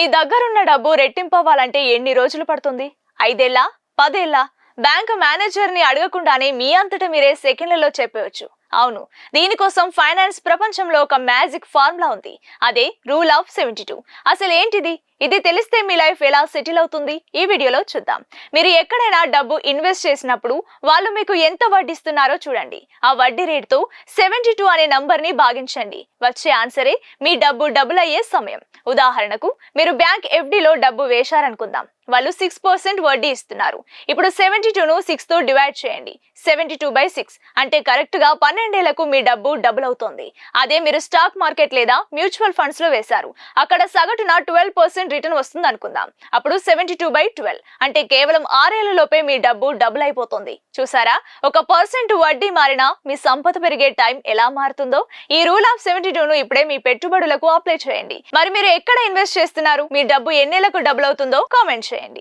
మీ దగ్గరున్న డబ్బు రెట్టింపవ్వాలంటే ఎన్ని రోజులు పడుతుంది? ఐదేళ్ళ పదేళ్ళ బ్యాంకు మేనేజర్ని అడగకుండానే మీ అంతటా మీరే సెకండ్లలో చెప్పవచ్చు. అవును. దీనికోసం ఫైనాన్స్ ప్రపంచంలో ఒక మ్యాజిక్ ఫార్ములా ఉంది. అదే రూల్ ఆఫ్ సెవెంటీ టూ. అసలు ఏంటిది? ఇది తెలిస్తే మీ లైఫ్ ఎలా సెటిల్ అవుతుంది? ఈ వీడియోలో చూద్దాం. మీరు ఎక్కడైనా డబ్బు ఇన్వెస్ట్ చేసినప్పుడు వాళ్ళు మీకు ఎంత వడ్డీ ఇస్తున్నారో చూడండి. ఆ వడ్డీ రేటుతో సెవెంటీ టూ అనే నంబర్ని భాగించండి. వచ్చే ఆన్సరే మీ డబ్బు డబుల్ అయ్యే సమయం. ఉదాహరణకు మీరు బ్యాంక్ ఎఫ్డీలో డబ్బు వేశారనుకుందాం. వాళ్ళు సిక్స్ పర్సెంట్ వడ్డీ ఇస్తున్నారు. ఇప్పుడు సెవెంటీ టూను సిక్స్తో డివైడ్ చేయండి. Seventy two by six. అంటే కరెక్ట్గా పన్నెండేళ్ళకు మీ డబ్బు డబుల్ అవుతోంది. అదే మీరు స్టాక్ మార్కెట్ లేదా మ్యూచువల్ ఫండ్స్లో వేశారు. అక్కడ సగటున ట్వెల్వ్ పర్సెంట్ రిటర్న్ వస్తుంది అనుకుందాం. అప్పుడు సెవెంటీ టూ బై ట్వెల్వ్ అంటే కేవలం ఆరేళ్ళ లోపే మీ డబ్బు డబుల్ అయిపోతుంది. చూసారా? ఒక పర్సెంట్ వడ్డీ మారినా మీ సంపద పెరిగే టైం ఎలా మారుతుందో? ఈ రూల్ ఆఫ్ సెవెంటీ టూ ను ఇప్పుడే మీ పెట్టుబడులకు అప్లై చేయండి. మరి మీరు ఎక్కడ ఇన్వెస్ట్ చేస్తున్నారు? మీ డబ్బు ఎన్నేళ్ళకు డబుల్ అవుతుందో కామెంట్ చేయండి.